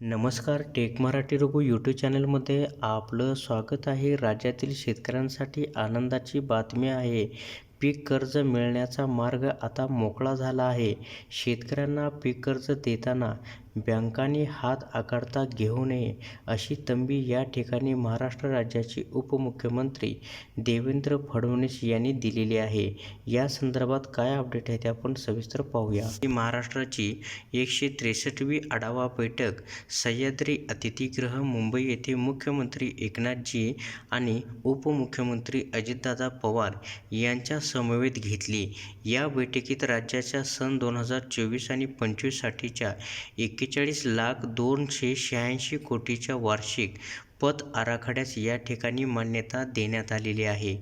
नमस्कार take Marathi Raghu YouTube चॅनलमध्ये आपलं स्वागत आहे. राज्यातील शेतकऱ्यांसाठी आनंदाची बातमी आहे. पीक कर्ज मिळण्याचा मार्ग आता मोकळा झाला आहे. शेतकऱ्यांना पीक कर्ज देताना बँकांनी हात आकारता घेऊ नये अशी तंबी या ठिकाणी महाराष्ट्र राज्याचे उपमुख्यमंत्री देवेंद्र फडणवीस यांनी दिलेली आहे. या संदर्भात काय अपडेट आहे ते आपण सविस्तर पाहूया. महाराष्ट्राची एकशे त्रेसष्टवी आढावा बैठक सह्याद्री अतिथीगृह मुंबई येथे मुख्यमंत्री एकनाथजी आणि उपमुख्यमंत्री अजितदादा पवार यांच्या समवेत घेतली. या बैठकीत राज्याच्या सन दोन हजार चोवीस आणि पंचवीससाठीच्या एक एक्केचाळीस लाख दोनशे शहाऐंशी कोटीच्या वार्षिक पत आराखड्यास या ठिकाणी मान्यता देण्यात आलेली आहे.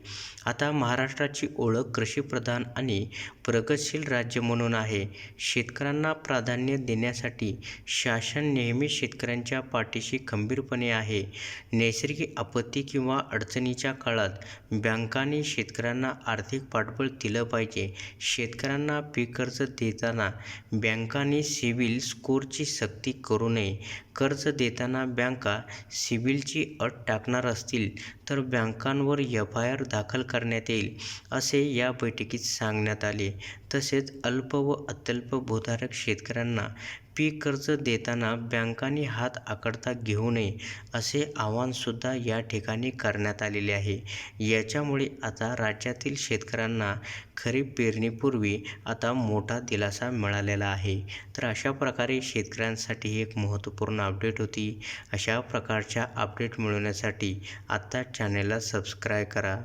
आता महाराष्ट्राची ओळख कृषीप्रधान आणि प्रगतशील राज्य म्हणून आहे. शेतकऱ्यांना प्राधान्य देण्यासाठी शासन नेहमी शेतकऱ्यांच्या पाठीशी खंबीरपणे आहे. नैसर्गिक आपत्ती किंवा अडचणीच्या काळात बँकांनी शेतकऱ्यांना आर्थिक पाठबळ दिलं पाहिजे. शेतकऱ्यांना पीक कर्ज देताना बँकांनी सिबिल स्कोअरची सक्ती करू नये. कर्ज देताना बँका सिबिलची अट टाकणार असतील तर बँकांवर एफ आय आर दाखल करण्यात येईल असे या बैठकीत सांगण्यात आले. तसेच अल्प व अत्यल्प भूधारक शेतकऱ्यांना पीक कर्ज देताना बँकांनी हात आकडता घेऊ नये असे आवाहनसुद्धा या ठिकाणी करण्यात आलेले आहे. याच्यामुळे आता राज्यातील शेतकऱ्यांना खरीप पेरणीपूर्वी आता मोठा दिलासा मिळालेला आहे. तर अशा प्रकारे शेतकऱ्यांसाठी एक महत्त्वपूर्ण अपडेट होती. अशा प्रकारच्या अपडेट मिळवण्यासाठी आत्ता चॅनेलला सबस्क्राईब करा.